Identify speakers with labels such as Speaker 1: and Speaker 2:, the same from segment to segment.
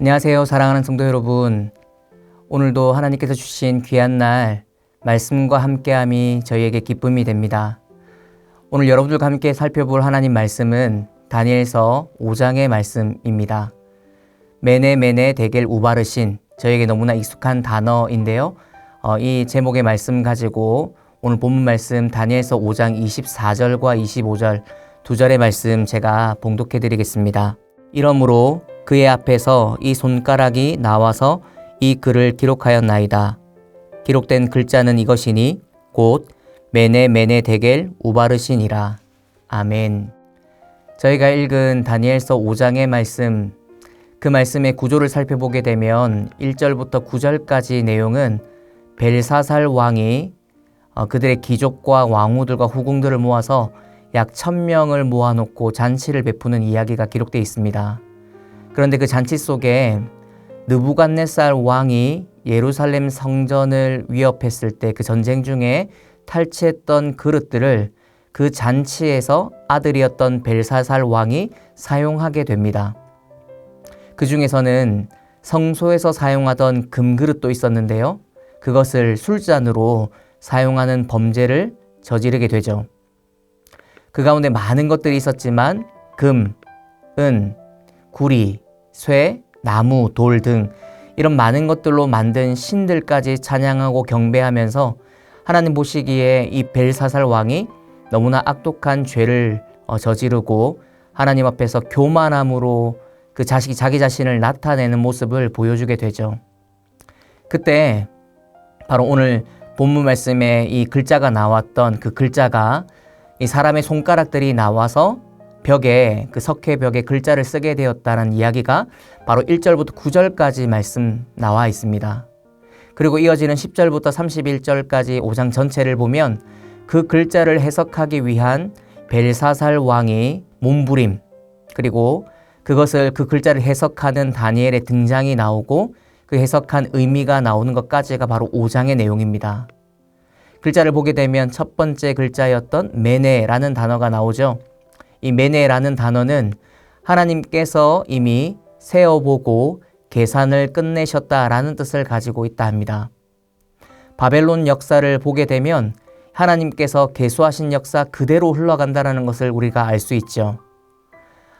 Speaker 1: 안녕하세요. 사랑하는 성도 여러분. 오늘도 하나님께서 주신 귀한 날 말씀과 함께함이 저희에게 기쁨이 됩니다. 오늘 여러분들과 함께 살펴볼 하나님 말씀은 다니엘서 5장의 말씀입니다. 메네 메네 대겔 우바르신 저에게 너무나 익숙한 단어인데요. 어, 이 제목의 말씀 가지고 오늘 본문 말씀 다니엘서 5장 24절과 25절 두 절의 말씀 제가 봉독해 드리겠습니다. 이러므로 그의 앞에서 이 손가락이 나와서 이 글을 기록하였나이다. 기록된 글자는 이것이니 곧 메네 메네 데겔 우바르신이라. 아멘. 저희가 읽은 다니엘서 5장의 말씀 그 말씀의 구조를 살펴보게 되면 1절부터 9절까지 내용은 벨사살 왕이 어, 그들의 귀족과 왕후들과 후궁들을 모아서 약 천명을 모아놓고 잔치를 베푸는 이야기가 기록되어 있습니다. 그런데 그 잔치 속에 느부갓네살 왕이 예루살렘 성전을 위협했을 때 그 전쟁 중에 탈취했던 그릇들을 그 잔치에서 아들이었던 벨사살 왕이 사용하게 됩니다. 그 중에서는 성소에서 사용하던 금그릇도 있었는데요. 그것을 술잔으로 사용하는 범죄를 저지르게 되죠. 그 가운데 많은 것들이 있었지만 금, 은, 구리, 쇠, 나무, 돌 등 이런 많은 것들로 만든 신들까지 찬양하고 경배하면서 하나님 보시기에 이 벨사살 왕이 너무나 악독한 죄를 어, 저지르고 하나님 앞에서 교만함으로 그 자식이 자기 자신을 나타내는 모습을 보여주게 되죠. 그때 바로 오늘 본문 말씀에 이 글자가 나왔던 그 글자가 이 사람의 손가락들이 나와서 벽에 그 석회 벽에 글자를 쓰게 되었다는 이야기가 바로 1절부터 9절까지 말씀 나와 있습니다. 그리고 이어지는 10절부터 31절까지 5장 전체를 보면 그 글자를 해석하기 위한 벨사살 왕의 몸부림 그리고 그것을 그 글자를 해석하는 다니엘의 등장이 나오고 그 해석한 의미가 나오는 것까지가 바로 5장의 내용입니다. 글자를 보게 되면 첫 번째 글자였던 메네라는 단어가 나오죠. 이 메네라는 단어는 하나님께서 이미 세어보고 계산을 끝내셨다라는 뜻을 가지고 있다 합니다. 바벨론 역사를 보게 되면 하나님께서 계수하신 역사 그대로 흘러간다는 것을 우리가 알 수 있죠.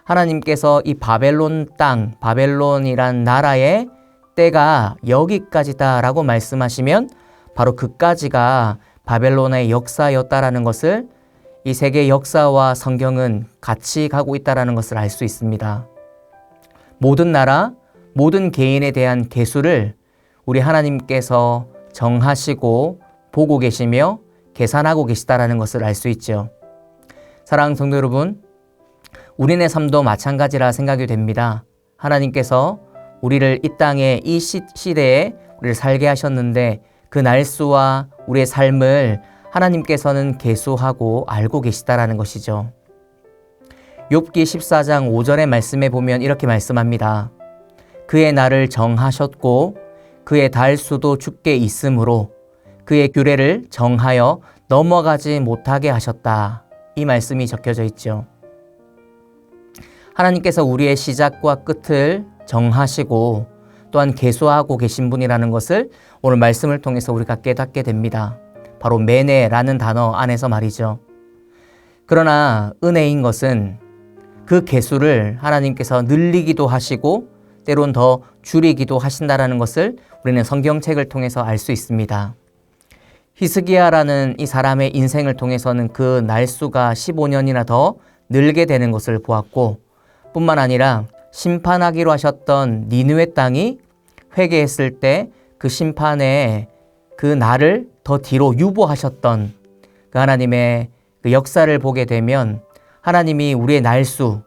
Speaker 1: 하나님께서 이 바벨론 땅, 바벨론이란 나라의 때가 여기까지다라고 말씀하시면 바로 그까지가 바벨론의 역사였다라는 것을 이 세계 역사와 성경은 같이 가고 있다라는 것을 알 수 있습니다. 모든 나라, 모든 개인에 대한 개수를 우리 하나님께서 정하시고 보고 계시며 계산하고 계시다라는 것을 알 수 있죠. 사랑하는 성도 여러분, 우리네 삶도 마찬가지라 생각이 됩니다. 하나님께서 우리를 이 땅에 이 시, 시대에 우리를 살게 하셨는데 그 날수와 우리의 삶을 하나님께서는 계수하고 알고 계시다라는 것이죠. 욥기 14장 5절의 말씀에 보면 이렇게 말씀합니다. 그의 날을 정하셨고 그의 달 수도 죽게 있으므로 그의 규례를 정하여 넘어가지 못하게 하셨다. 이 말씀이 적혀져 있죠. 하나님께서 우리의 시작과 끝을 정하시고 또한 계수하고 계신 분이라는 것을 오늘 말씀을 통해서 우리가 깨닫게 됩니다. 바로 매네라는 단어 안에서 말이죠. 그러나 은혜인 것은 그 개수를 하나님께서 늘리기도 하시고 때론 더 줄이기도 하신다라는 것을 우리는 성경책을 통해서 알 수 있습니다. 히스기야라는 이 사람의 인생을 통해서는 그 날수가 15년이나 더 늘게 되는 것을 보았고 뿐만 아니라 심판하기로 하셨던 니누의 땅이 회개했을 때 그 심판의 그 날을 더 뒤로 유보하셨던 그 하나님의 그 역사를 보게 되면 하나님이 우리의 날수,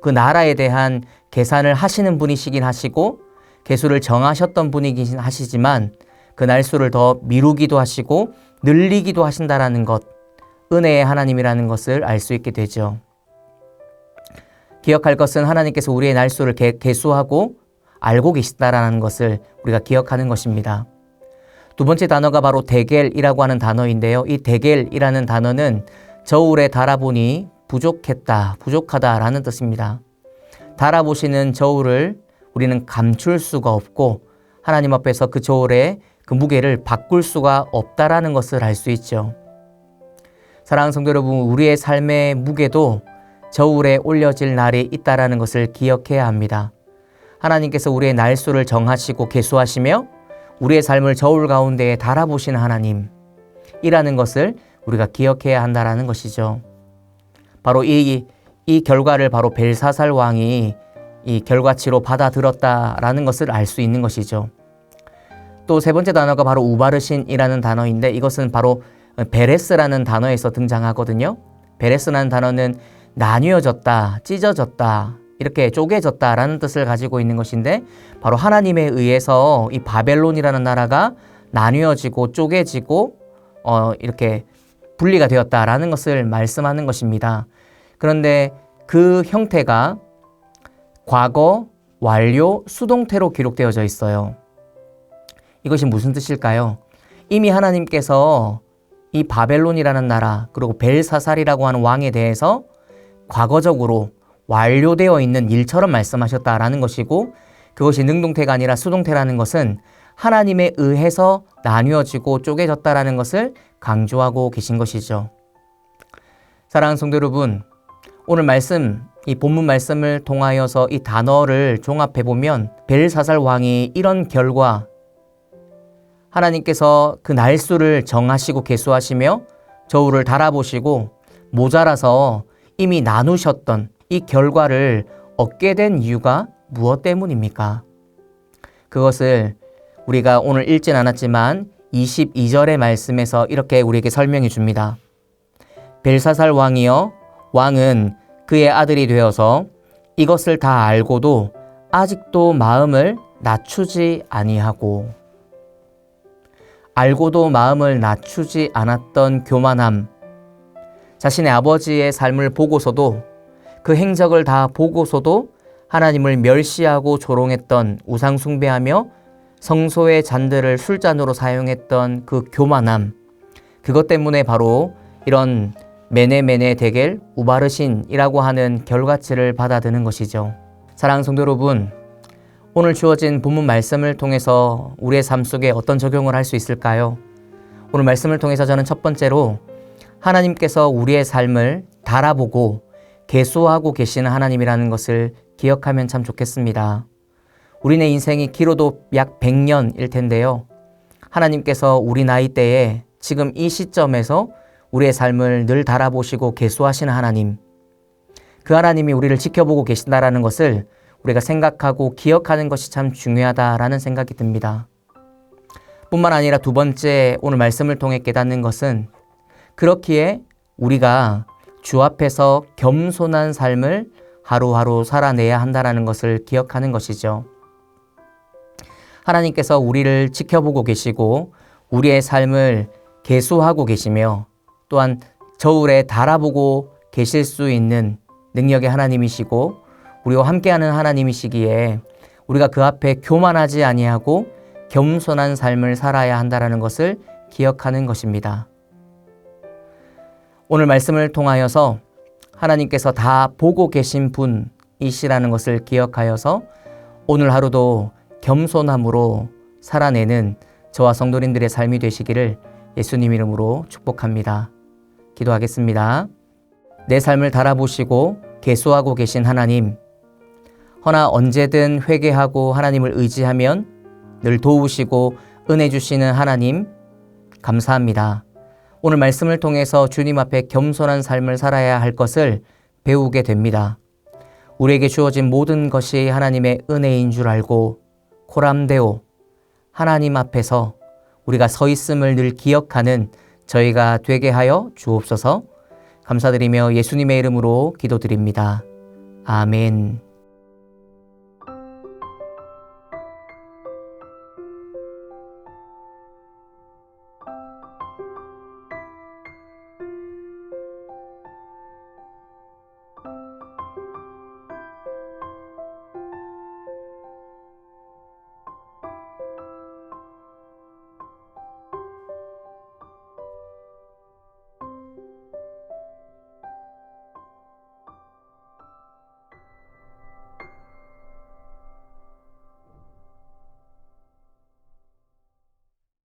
Speaker 1: 그 나라에 대한 계산을 하시는 분이시긴 하시고 개수를 정하셨던 분이긴 하시지만 그 날수를 더 미루기도 하시고 늘리기도 하신다라는 것, 은혜의 하나님이라는 것을 알 수 있게 되죠. 기억할 것은 하나님께서 우리의 날수를 개수하고 알고 계시다라는 것을 우리가 기억하는 것입니다. 두 번째 단어가 바로 대겔이라고 하는 단어인데요. 이 대겔이라는 단어는 저울에 달아보니 부족했다, 부족하다라는 뜻입니다. 달아보시는 저울을 우리는 감출 수가 없고 하나님 앞에서 그 저울의 그 무게를 바꿀 수가 없다라는 것을 알 수 있죠. 사랑하는 성도 여러분, 우리의 삶의 무게도 저울에 올려질 날이 있다라는 것을 기억해야 합니다. 하나님께서 우리의 날수를 정하시고 계수하시며 우리의 삶을 저울 가운데에 달아보시는 하나님이라는 것을 우리가 기억해야 한다라는 것이죠. 바로 이, 이 결과를 바로 벨사살 왕이 이 결과치로 받아들었다라는 것을 알 수 있는 것이죠. 또 세 번째 단어가 바로 우바르신이라는 단어인데 이것은 바로 베레스라는 단어에서 등장하거든요. 베레스라는 단어는 나뉘어졌다, 찢어졌다, 이렇게 쪼개졌다라는 뜻을 가지고 있는 것인데 바로 하나님에 의해서 이 바벨론이라는 나라가 나뉘어지고 쪼개지고 어 이렇게 분리가 되었다라는 것을 말씀하는 것입니다. 그런데 그 형태가 과거 완료 수동태로 기록되어져 있어요. 이것이 무슨 뜻일까요? 이미 하나님께서 이 바벨론이라는 나라 그리고 벨사살이라고 하는 왕에 대해서 과거적으로 완료되어 있는 일처럼 말씀하셨다라는 것이고 그것이 능동태가 아니라 수동태라는 것은 하나님에 의해서 나뉘어지고 쪼개졌다라는 것을 강조하고 계신 것이죠. 사랑하는 성도 여러분, 오늘 말씀, 이 본문 말씀을 통하여서 이 단어를 종합해 보면 벨사살 왕이 이런 결과 하나님께서 그 날수를 정하시고 계수하시며 저울을 달아보시고 모자라서 이미 나누셨던 이 결과를 얻게 된 이유가 무엇 때문입니까? 그것을 우리가 오늘 읽진 않았지만 22절의 말씀에서 이렇게 우리에게 설명해 줍니다. 벨사살 왕이여 왕은 그의 아들이 되어서 이것을 다 알고도 아직도 마음을 낮추지 아니하고 알고도 마음을 낮추지 않았던 교만함 자신의 아버지의 삶을 보고서도 그 행적을 다 보고서도 하나님을 멸시하고 조롱했던 우상숭배하며 성소의 잔들을 술잔으로 사용했던 그 교만함 그것 때문에 바로 이런 메네메네 대겔 우바르신이라고 하는 결과치를 받아드는 것이죠. 사랑하는 성도 여러분, 오늘 주어진 본문 말씀을 통해서 우리의 삶 속에 어떤 적용을 할 수 있을까요? 오늘 말씀을 통해서 저는 첫 번째로 하나님께서 우리의 삶을 달아보고 개수하고 계시는 하나님이라는 것을 기억하면 참 좋겠습니다. 우리네 인생이 길어도 약 100년일 텐데요. 하나님께서 우리 나이 때에 지금 이 시점에서 우리의 삶을 늘 달아보시고 개수하시는 하나님. 그 하나님이 우리를 지켜보고 계신다라는 것을 우리가 생각하고 기억하는 것이 참 중요하다라는 생각이 듭니다. 뿐만 아니라 두 번째 오늘 말씀을 통해 깨닫는 것은 그렇기에 우리가 주 앞에서 겸손한 삶을 하루하루 살아내야 한다라는 것을 기억하는 것이죠. 하나님께서 우리를 지켜보고 계시고 우리의 삶을 계수하고 계시며 또한 저울에 달아보고 계실 수 있는 능력의 하나님이시고 우리와 함께하는 하나님이시기에 우리가 그 앞에 교만하지 아니하고 겸손한 삶을 살아야 한다라는 것을 기억하는 것입니다. 오늘 말씀을 통하여서 하나님께서 다 보고 계신 분이시라는 것을 기억하여서 오늘 하루도 겸손함으로 살아내는 저와 성도님들의 삶이 되시기를 예수님 이름으로 축복합니다. 기도하겠습니다. 내 삶을 달아보시고 개수하고 계신 하나님, 허나 언제든 회개하고 하나님을 의지하면 늘 도우시고 은혜 주시는 하나님, 감사합니다. 오늘 말씀을 통해서 주님 앞에 겸손한 삶을 살아야 할 것을 배우게 됩니다. 우리에게 주어진 모든 것이 하나님의 은혜인 줄 알고 코람데오 하나님 앞에서 우리가 서 있음을 늘 기억하는 저희가 되게 하여 주옵소서 감사드리며 예수님의 이름으로 기도드립니다. 아멘.